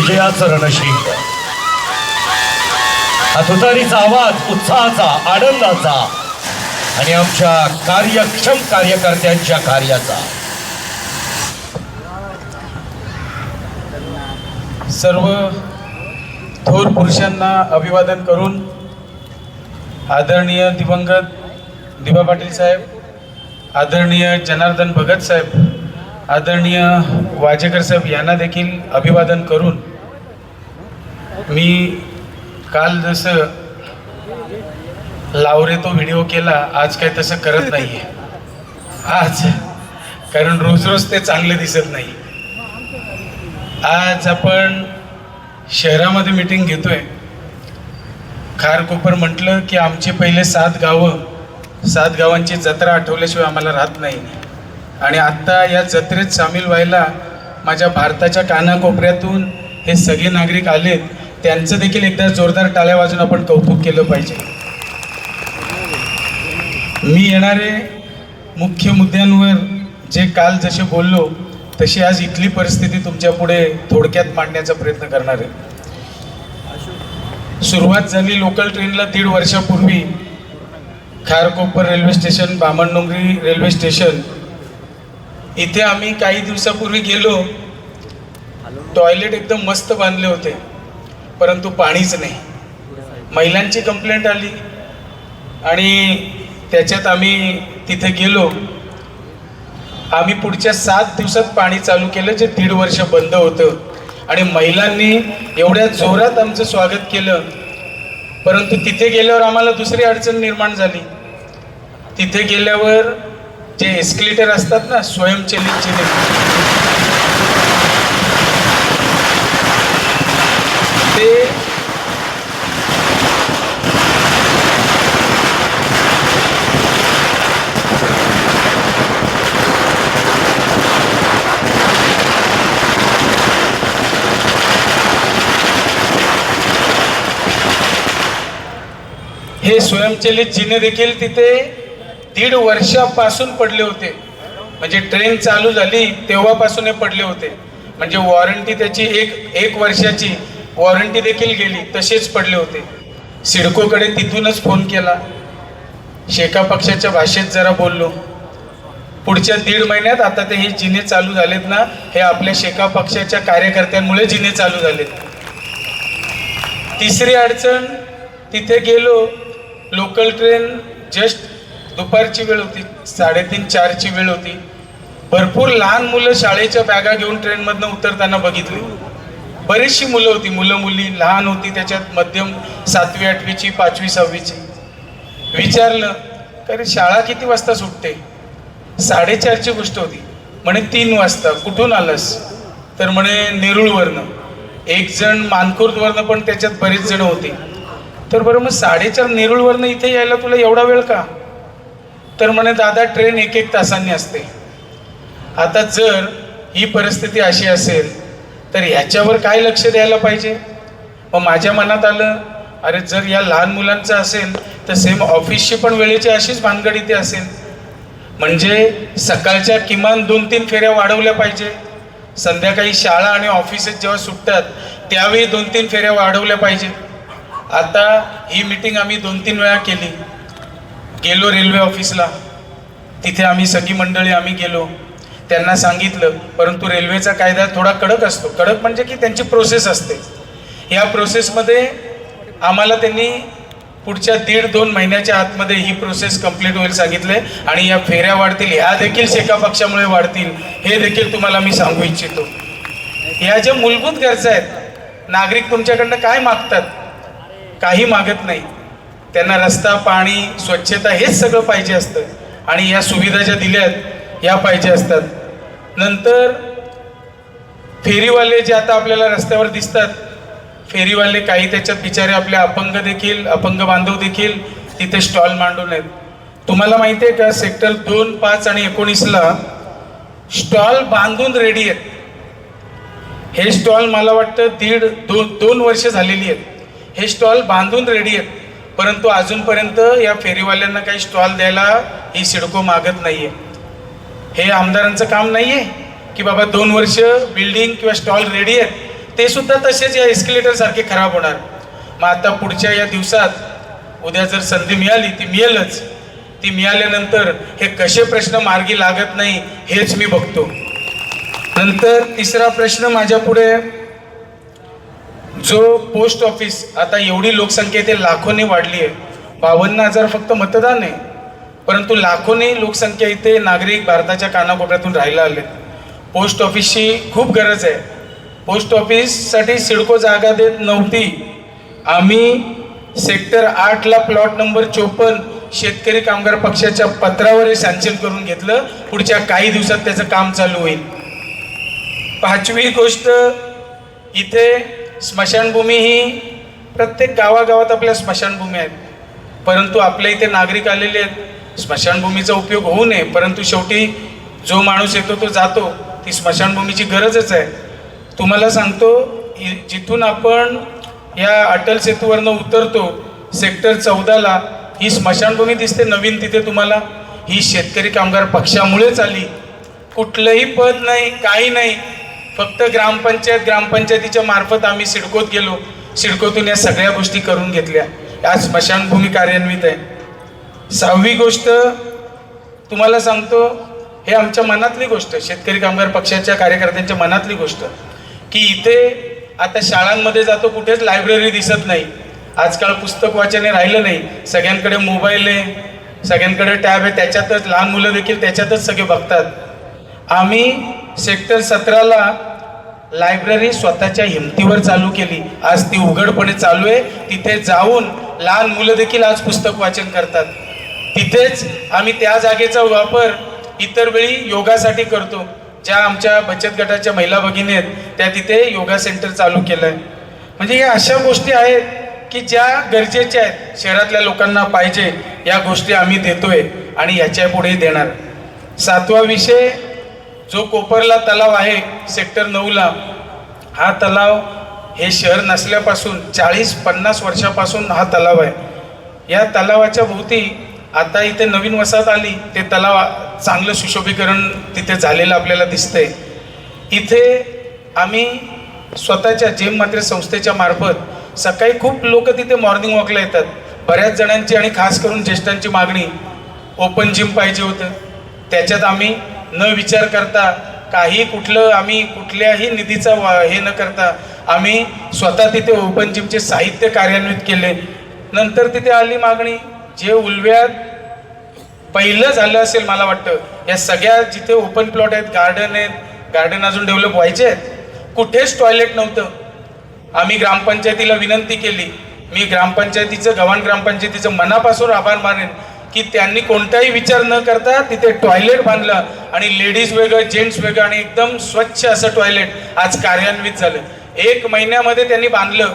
विजयाचं रणशिंग हा तुतारीचा आवाज उत्साहाचा आनंदाचा. आणि आमच्या कार्यक्षम कार्यकर्त्यांच्या कार्याचा. सर्व थोर पुरुषांना अभिवादन करून आदरणीय दिवंगत दिबा पाटील साहेब आदरणीय जनार्दन भगत साहेब आदरणीय वाजेकर साहेब यांना देखील अभिवादन करून मी काल जसं लावरे तो व्हिडिओ केला आज काय तसं करत नाही आहे आज कारण रोज रोज ते चांगले दिसत नाही. आज आपण शहरामध्ये मीटिंग घेतोय. खारकोपर म्हटलं की आमचे पहिले सात गावं सात गावांची जत्रा आठवल्याशिवाय आम्हाला राहत नाही. आणि आत्ता या जत्रेत सामील व्हायला माझ्या भारताच्या कानाकोपऱ्यातून हे सगळे नागरिक आलेत. त्यांचं देखील एकदा जोरदार टाळ्या वाजून आपण कौतुक केलं पाहिजे. मी येणारे मुख्य मुद्द्यांवर जे काल जसे बोललो तशी आज इथली परिस्थिती तुमच्यापुढे थोडक्यात मांडण्याचा प्रयत्न करणार आहे. सुरुवात झाली लोकल ट्रेनला दीड वर्षापूर्वी. Kharkopar railway station Bamandongri railway station इथे आम्ही काही दिवसापूर्वी गेलो. टॉयलेट एकदम मस्त बांधले होते. परंतु पाणीच नाही. महिलांची कंप्लेंट आली. आणि त्याच्यात आम्ही तिथे गेलो. आम्ही पुढच्या सात दिवसात पाणी चालू केलं जे दीड वर्ष बंद होतं. आणि महिलांनी एवढ्या जोरात आमचं स्वागत केलं. परंतु तिथे गेल्यावर आम्हाला दुसरी अडचण निर्माण झाली. तिथे गेल्यावर जे एस्केलेटर असतात ना स्वयंचलित जे ते हे स्वयंचलित जिने देखील तिथे दीड वर्षापासून पडले होते. म्हणजे ट्रेन चालू झाली तेव्हापासून हे पडले होते. म्हणजे वॉरंटी त्याची एक एक वर्षाची. वॉरंटी देखील गेली तसेच पडले होते. सिडकोकडे तिथूनच फोन केला. शेका पक्षाच्या भाषेत जरा बोललो. पुढच्या दीड महिन्यात आता ते हे जिने चालू झालेत ना हे आपल्या शेका पक्षाच्या कार्यकर्त्यांमुळे जिने चालू झालेत. तिसरी अडचण तिथे गेलो. लोकल ट्रेन जस्ट दुपारची वेळ होती साडेतीन चारची वेळ होती. भरपूर लहान मुलं शाळेच्या बॅगा घेऊन ट्रेनमधनं उतरताना बघितली. बरीचशी मुलं होती. मुलं मुली लहान होती. त्याच्यात मध्यम सातवी आठवीची पाचवी सहावीची. विचारलं अरे शाळा किती वाजता सुटते? साडेचारची गोष्ट होती. म्हणे तीन वाजता. कुठून आलंस? तर म्हणे नेरुळवरनं. एक जण मानखुर्दवरनं पण त्याच्यात बरेच जण होते. तर बरं मग साडेचार नेरुळवरनं इथे यायला तुला एवढा वेळ का? तर म्हणे दादा ट्रेन एक एक तासांनी असते. आता जर ही परिस्थिती अशी असेल तर ह्याच्यावर काय लक्ष द्यायला पाहिजे? मग माझ्या मनात आलं अरे जर या लहान मुलांचं असेल तर सेम ऑफिसची पण वेळेची अशीच भानगड इथे असेल. म्हणजे सकाळच्या किमान दोन तीन फेऱ्या वाढवल्या पाहिजे. संध्याकाळी शाळा आणि ऑफिसेस जेव्हा सुटतात त्यावेळी दोन तीन फेऱ्या वाढवल्या पाहिजे. आता ही मीटिंग आम्ही दोन तीन वेळा केली. गेलो रेल्वे ऑफिसला तिथे आम्ही सगळी मंडळी आम्ही गेलो. त्यांना सांगितलं परंतु रेल्वेचा कायदा थोडा कडक असतो. कडक म्हणजे की त्यांची प्रोसेस असते. या प्रोसेसमध्ये आम्हाला त्यांनी पुढच्या दीड दोन महिन्याच्या आतमध्ये ही प्रोसेस कंप्लीट होईल सांगितले आणि या फेऱ्या वाढतील. ह्या देखील शेका पक्षामुळे वाढतील. हे देखील तुम्हाला मी सांगू इच्छितो. या ज्या मूलभूत गरजा आहेत नागरिक तुमच्याकडनं काय मागतात? काही मागत नाही. त्यांना रस्ता पाणी स्वच्छता हेच सगळं पाहिजे असतं. आणि या सुविधा ज्या दिल्या आहेत या पाहिजे असतात. नंतर फेरीवाले जे आता आपल्याला रस्त्यावर दिसतात फेरीवाले काही त्याच्यात बिचारे आपले अपंग देखील अपंग बांधव देखील तिथे स्टॉल मांडून आहेत. तुम्हाला माहिती आहे का सेक्टर दोन पाच आणि एकोणीसला स्टॉल बांधून रेडी आहेत. हे स्टॉल मला वाटतं दीड दोन दोन वर्ष झालेली आहेत. हे स्टॉल बांधून रेडी आहेत. परंतु अजूनपर्यंत या फेरीवाल्यांना काही स्टॉल द्यायला ही सिडको मागत नाही आहे हे आमदारांचं काम नाही आहे की बाबा दोन वर्ष बिल्डिंग किंवा स्टॉल रेडी आहेत ते सुद्धा तसेच या एस्केलेटरसारखे खराब होणार. मग आता पुढच्या या दिवसात उद्या जर संधी मिळाली ती मिळेलच. ती मिळाल्यानंतर हे कसे प्रश्न मार्गी लागत नाही हेच मी बघतो. नंतर तिसरा प्रश्न माझ्या पुढे जो पोस्ट ऑफिस आता एवढी लोकसंख्या इथे लाखोने वाढली आहे. बावन्न हजार फक्त मतदान आहे. परंतु लाखोनी लोकसंख्या इथे नागरिक भारताच्या कानाकोपऱ्यातून राहायला आले पोस्ट ऑफिसची खूप गरज आहे. पोस्ट ऑफिससाठी सिडको जागा देत नव्हती. आम्ही सेक्टर आठला प्लॉट नंबर चोपन्न शेतकरी कामगार पक्षाच्या पत्रावर हे सॅन्शन करून घेतलं. पुढच्या काही दिवसात त्याचं काम चालू होईल. पाचवी गोष्ट इथे स्मशानभूमी ही प्रत्येक गावागावात आपल्या स्मशानभूमी आहेत. परंतु आपल्या इथे नागरिक आलेले आहेत. स्मशानभूमीचा उपयोग होऊ नये परंतु शेवटी जो माणूस येतो तो जातो. ती स्मशानभूमीची गरजच आहे. तुम्हाला सांगतो जिथून आपण या अटल सेतूवरनं उतरतो सेक्टर चौदाला ही स्मशानभूमी दिसते नवीन तिथे तुम्हाला. ही शेतकरी कामगार पक्षामुळेच आली. कुठलंही पद नाही काही नाही. फक्त ग्रामपंचायत ग्रामपंचायतीच्या मार्फत आम्ही सिडकोत गेलो. सिडकोतून या सगळ्या गोष्टी करून घेतल्या. या स्मशानभूमी कार्यान्वित आहे. सहावी गोष्ट तुम्हाला सांगतो हे आमच्या मनातली गोष्ट शेतकरी कामगार पक्षाच्या कार्यकर्त्यांच्या मनातली गोष्ट. की इथे आता शाळांमध्ये जातो कुठेच लायब्ररी दिसत नाही. आजकाल पुस्तक वाचने राहिलं नाही. सगळ्यांकडे मोबाईल आहे सगळ्यांकडे टॅब आहे त्याच्यातच लहान मुलं देखील त्याच्यातच सगळे बघतात. आम्ही सेक्टर सतराला लायब्ररी स्वतःच्या हिमतीवर चालू केली. आज ती उघडपणे चालू आहे. तिथे जाऊन लहान मुलं देखील आज पुस्तक वाचन करतात. तिथेच आम्ही त्या जागेचा वापर इतर वेळी योगासाठी करतो. ज्या आमच्या बचत गटाच्या महिला भगिनी आहेत त्या तिथे योगा सेंटर चालू केलं आहे म्हणजे या अशा गोष्टी आहेत की ज्या गरजेच्या आहेत शहरातल्या लोकांना पाहिजे या गोष्टी आम्ही देतोय आणि याच्यापुढे देणार. सातवा विषय जो कोपरला तलाव आहे सेक्टर नऊला हा तलाव हे शहर नसल्यापासून चाळीस पन्नास वर्षापासून हा तलाव आहे. या तलावाच्या भोवती आता इथे नवीन वसाहत आली ते तलाव चांगलं सुशोभीकरण तिथे झालेलं आपल्याला दिसतंय. इथे आम्ही स्वतःच्या जेम मात्रे संस्थेच्या मार्फत सकाळी खूप लोक तिथे मॉर्निंग वॉकला येतात. बऱ्याच जणांची आणि खास करून ज्येष्ठांची मागणी ओपन जिम पाहिजे होतं. त्याच्यात आम्ही न विचार करता काही कुठलं आम्ही कुठल्याही निधीचा वा हे न करता आम्ही स्वतः तिथे ओपन जिमचे साहित्य कार्यान्वित केले. नंतर तिथे आली मागणी जे उलव्यात पहिलं झालं असेल मला वाटतं या सगळ्या जिथे ओपन प्लॉट आहेत गार्डन आहेत गार्डन अजून डेव्हलप व्हायचे आहेत कुठेच टॉयलेट नव्हतं. आम्ही ग्रामपंचायतीला विनंती केली. मी ग्रामपंचायतीचं गव्हाण ग्रामपंचायतीचं मनापासून आभार मानेन की त्यांनी कोणताही विचार न करता तिथे टॉयलेट बांधलं आणि लेडीज वेगळं जेंट्स वेगळं आणि एकदम स्वच्छ असं टॉयलेट आज कार्यान्वित झालं. एक महिन्यामध्ये त्यांनी बांधलं.